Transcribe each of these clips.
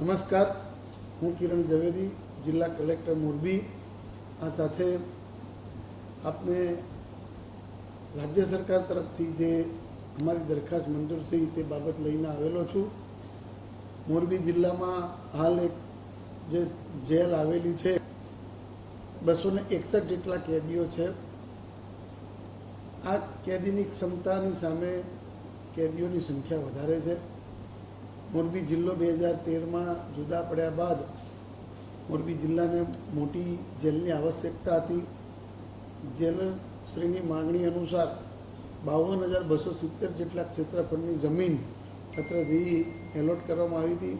નમસ્કાર. હું કિરણ ઝવેરી, જિલ્લા કલેક્ટર મોરબી. આ સાથે આપને રાજ્ય સરકાર તરફથી જે અમારી દરખાસ્ત મંજૂર થઈ તે બાબત લઈને આવેલો છું. મોરબી જિલ્લામાં હાલ એક જે જેલ આવેલી છે બસો ને એકસઠ જેટલા કેદીઓ છે. આ કેદીની ક્ષમતાની સામે કેદીઓની સંખ્યા વધારે છે. મોરબી જિલ્લો બે હજાર તેરમાં જુદા પડ્યા બાદ મોરબી જિલ્લાને મોટી જેલની આવશ્યકતા હતી. જેલશ્રીની માગણી અનુસાર બાવન હજાર બસો સિત્તેર જેટલા ક્ષેત્રફળની જમીન પત્રથી એલોટ કરવામાં આવી હતી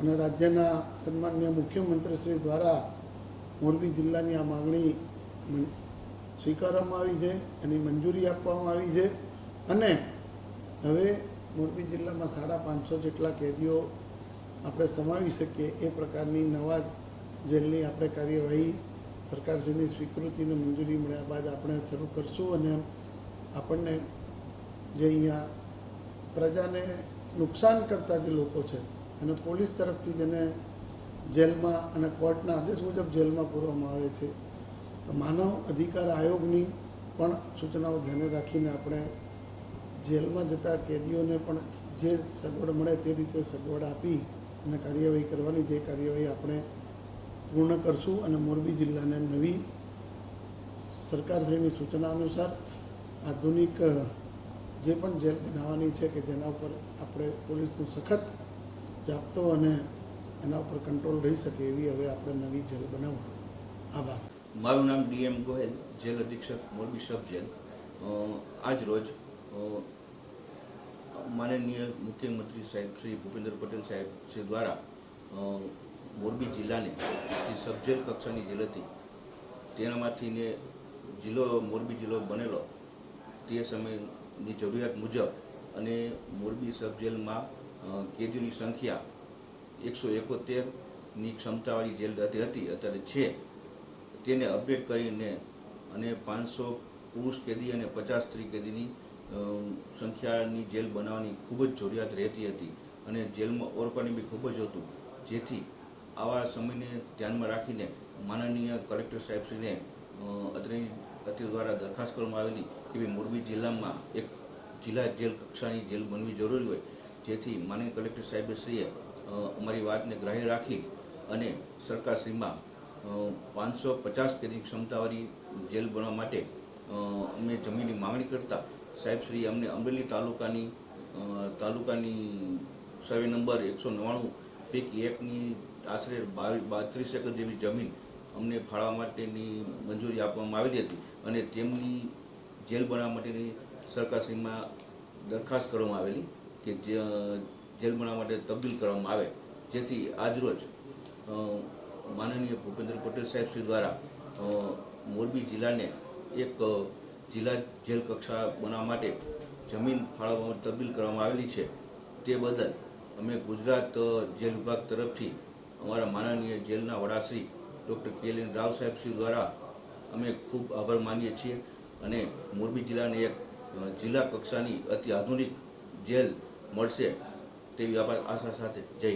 અને રાજ્યના સન્માનીય મુખ્યમંત્રીશ્રી દ્વારા મોરબી જિલ્લાની આ માગણી સ્વીકારવામાં આવી છે, એની મંજૂરી આપવામાં આવી છે અને હવે મોરબી જિલ્લામાં સાડા પાંચસો જેટલા કેદીઓ આપણે સમાવી શકીએ એ પ્રકારની નવા જેલની આપણે કાર્યવાહી સરકારશ્રીની સ્વીકૃતિને મંજૂરી મળ્યા બાદ આપણે શરૂ કરશું અને આપણને જે અહીંયા પ્રજાને નુકસાન કરતા જે લોકો છે અને પોલીસ તરફથી જેને જેલમાં અને કોર્ટના આદેશ મુજબ જેલમાં પૂરવામાં આવે છે, તો માનવ અધિકાર આયોગની પણ સૂચનાઓ ધ્યાને રાખીને આપણે જેલમાં જતા કેદીઓને પણ જે સગવડ મળે તે રીતે સગવડ આપી અને કાર્યવાહી કરવાની જે કાર્યવાહી આપણે પૂર્ણ કરશું અને મોરબી જિલ્લાને નવી સરકારશ્રીની સૂચના અનુસાર આધુનિક જે પણ જેલ બનાવવાની છે કે જેના ઉપર આપણે પોલીસનું સખત જાપતો અને એના ઉપર કંટ્રોલ રહી શકે એવી હવે આપણે નવી જેલ બનાવશું. આભાર. મારું નામ ડીએમ ગોહેલ, જેલ અધિક્ષક, મોરબી સબ જેલ. આજ રોજ માનનીય મુખ્યમંત્રી સાહેબ શ્રી ભૂપેન્દ્ર પટેલ સાહેબ શ્રી દ્વારા મોરબી જિલ્લાને જે સબજેલ કક્ષાની જેલ હતી, તેનામાંથી ને જિલ્લો, મોરબી જિલ્લો બનેલો તે સમયની જરૂરિયાત મુજબ અને મોરબી સબજેલમાં કેદીઓની સંખ્યા એકસો એકોતેરની ક્ષમતાવાળી જેલ હતી, અત્યારે છે. તેને અપડેટ કરીને અને પાંચસો પુરુષ કેદી અને પચાસ સ્ત્રી કેદીની સંખ્યાની જેલ બનાવવાની ખૂબ જ જરૂરિયાત રહેતી હતી અને જેલમાં ઓરપાણી બી ખૂબ જ હતું. જેથી આવા સમયને ધ્યાનમાં રાખીને માનનીય કલેક્ટર સાહેબશ્રીને અત્રેની અત્રે દ્વારા દરખાસ્ત કરવામાં આવેલી કે ભાઈ મોરબી જિલ્લામાં એક જિલ્લા જેલ કક્ષાની જેલ બનવી જરૂરી હોય, જેથી માનનીય કલેક્ટર સાહેબશ્રીએ અમારી વાતને ગ્રાહ્ય રાખી અને સરકારશ્રીમાં પાંચસો પચાસ કેદી ક્ષમતાવાળી જેલ બનવા માટે અમે જમીનની માંગણી કરતા સાહેબશ્રી અમને અમરેલી તાલુકાની તાલુકાની સર્વે નંબર એકસો નવ્વાણું, પૈકી એકની આશરે બાવીસ પાંત્રીસ એકર જેવી જમીન અમને ફાળવા માટેની મંજૂરી આપવામાં આવેલી હતી અને તેમની જેલ બનાવવા માટેની સરકારશ્રીમાં દરખાસ્ત કરવામાં આવેલી કે જેલ બનાવવા માટે તબદીલ કરવામાં આવે. જેથી આજરોજ માનનીય ભૂપેન્દ્ર પટેલ સાહેબ શ્રી દ્વારા મોરબી જિલ્લાને એક જિલ્લા જેલ કક્ષા બનાવવા માટે જમીન ફાળવવામાં તબદીલ કરવામાં આવેલી છે. તે બદલ અમે ગુજરાત જેલ વિભાગ તરફથી અમારા માનનીય જેલના વડાશ્રી ડૉક્ટર કે એલ રાવ સાહેબ શ્રી દ્વારા અમે ખૂબ આભાર માનીએ છીએ અને મોરબી જિલ્લાને એક જિલ્લા કક્ષાની અતિ આધુનિક જેલ મળશે તેવી આશા સાથે જય